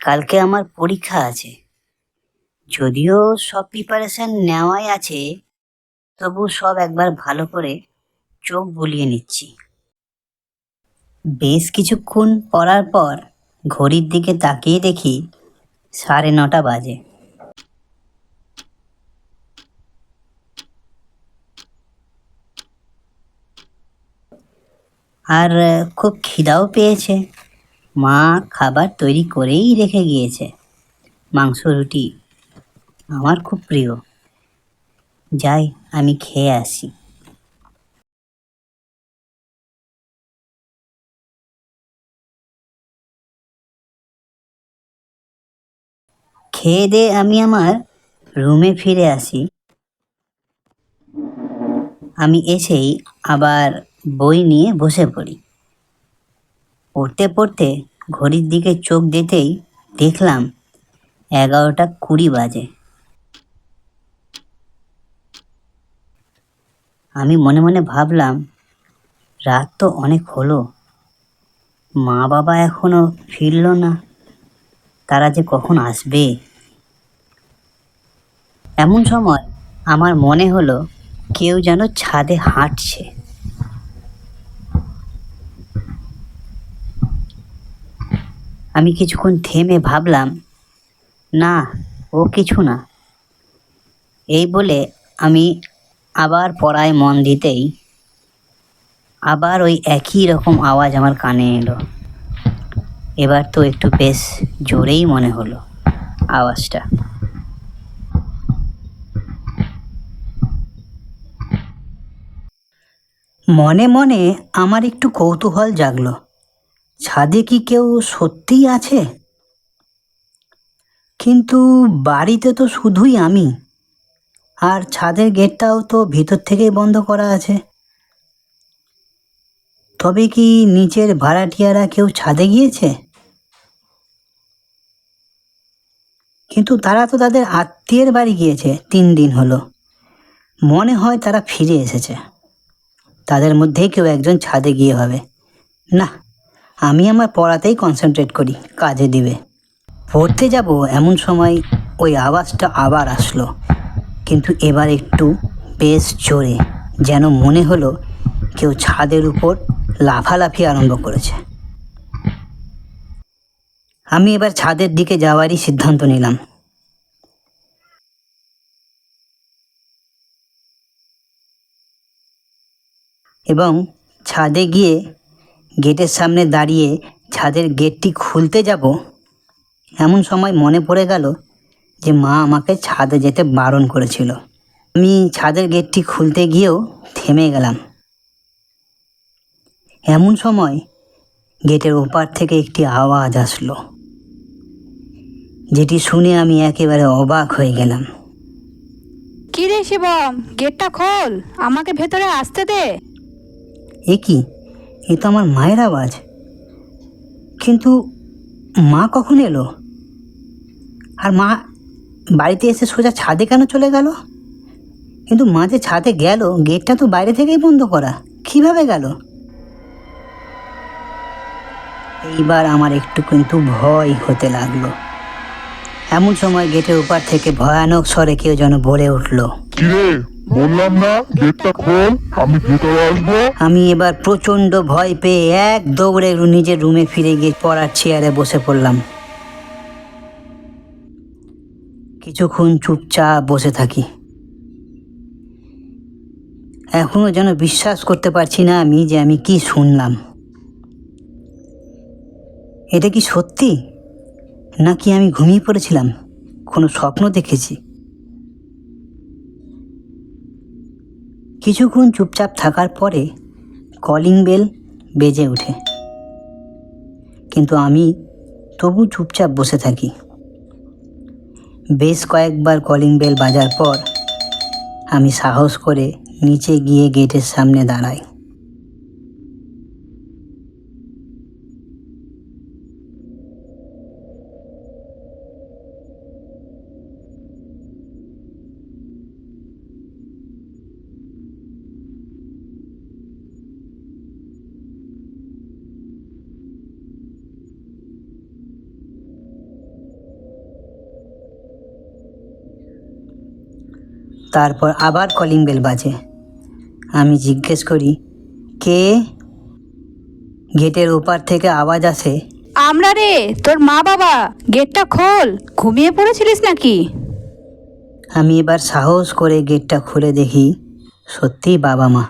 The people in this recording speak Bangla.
কালকে আমার পরীক্ষা আছে। যদিও সব প্রিপারেশন নেওয়াই আছে, তবু সব একবার ভালো করে চোখ বুলিয়ে নিচ্ছি। বেশ কিছুক্ষণ পড়ার পর ঘড়ির দিকে তাকিয়ে দেখি সাড়ে নটা বাজে। আর খুব খিদাও পেয়েছে। মা খাবার তৈরি করেই রেখে গিয়েছে। মাংস, রুটি আমার খুব প্রিয়। যাই, আমি খেয়ে আসি। খেয়ে আমি আমার রুমে ফিরে আসি। আমি এসেই আবার বই নিয়ে বসে পড়ি। পড়তে পড়তে ঘড়ির দিকে চোখ দিতেই দেখলাম এগারোটা কুড়ি বাজে। আমি মনে মনে ভাবলাম, রাত তো অনেক হলো। মা বাবা এখনও ফিরলো না, তারা যে কখন আসবে? এমন সময় আমার মনে হলো, কেউ যেন ছাদে হাঁটছে। আমি কিছুক্ষণ থেমে ভাবলাম, না, ও কিছু না। এই বলে আমি আবার পড়ায় মন দিতেই আবার ওই একই রকম আওয়াজ আমার কানে এলো। এবার তো একটু বেশ জোরেই মনে হলো আওয়াজটা। মনে মনে আমার একটু কৌতূহল জাগলো। ছাদে কি কেউ সত্যিই আছে? কিন্তু বাড়িতে তো শুধুই আমি। আর ছাদের গেটটাও তো ভিতর থেকেই বন্ধ করা আছে। তবে কি নিচের ভাড়াটিয়ারা কেউ ছাদে গিয়েছে? কিন্তু তারা তো তাদের আত্মীয়ের বাড়ি গিয়েছে তিন দিন হলো। মনে হয় তারা ফিরে এসেছে। তাদের মধ্যেই কেউ একজন ছাদে গিয়ে হবে। না আমি আমার পড়াতেই কনসেন্ট্রেট করি, কাজে দিবে। পড়তে যাব এমন সময় ওই আওয়াজটা আবার আসলো, কিন্তু এবার একটু বেশ জোরে, যেন মনে হলো কেউ ছাদের উপর লাফালাফি আরম্ভ করেছে। আমি এবার ছাদের দিকে যাওয়ারই সিদ্ধান্ত নিলাম। এবং ছাদে গিয়ে গেটের সামনে দাঁড়িয়ে ছাদের গেটটি খুলতে যাব এমন সময় মনে পড়ে গেল যে মা আমাকে ছাদে যেতে বারণ করেছিল। আমি ছাদের গেটটি খুলতে গিয়েও থেমে গেলাম। এমন সময় গেটের ওপার থেকে একটি আওয়াজ আসলো যেটি শুনে আমি একেবারে অবাক হয়ে গেলাম। কি রে শিবম গেটটা খোল আমাকে ভেতরে আসতে দে। এ কি? এ তো আমার মায়ের আওয়াজ। কিন্তু মা কখন এলো? আর মা বাড়িতে এসে সোজা ছাদে কেন চলে গেল? কিন্তু মা যে ছাদে গেল, গেটটা তো বাইরে থেকেই বন্ধ করা। কীভাবে গেল? এইবার আমার একটু কিন্তু ভয় হতে লাগল। এমন সময় গেটের উপর থেকে ভয়ানক স্বরে কেউ যেন বলে উঠল বললাম না গেটটা খোল, আমি ভেতরে আসব। আমি এবার প্রচণ্ড ভয় পেয়ে এক দৌড়ে নিজের রুমে ফিরে গিয়ে পড়ার চেয়ারে বসে পড়লাম। কিছুক্ষণ চুপচাপ বসে থাকি। এখনও যেন বিশ্বাস করতে পারছি না আমি যে আমি কি শুনলাম। এটা কি সত্যি? নাকি আমি ঘুমিয়ে পড়েছিলাম? কোনো স্বপ্ন দেখেছি? কিছুক্ষণ চুপচাপ থাকার পরে কলিং বেল বেজে ওঠে। কিন্তু আমি তবু চুপচাপ বসে থাকি। বেশ কয়েকবার কলিং বেল বাজার পর আমি সাহস করে নিচে গিয়ে গেটের সামনে দাঁড়াই। তারপর আবার কলিং বেল বাজে। আমি জিজ্ঞেস করি কে? গেটের ওপার থেকে আওয়াজ আসে আমরা রে তোর মা বাবা গেটটা খোল ঘুমিয়ে পড়েছিলিস নাকি? আমি এবার সাহস করে গেটটা খুলে দেখি সত্যি বাবা মা।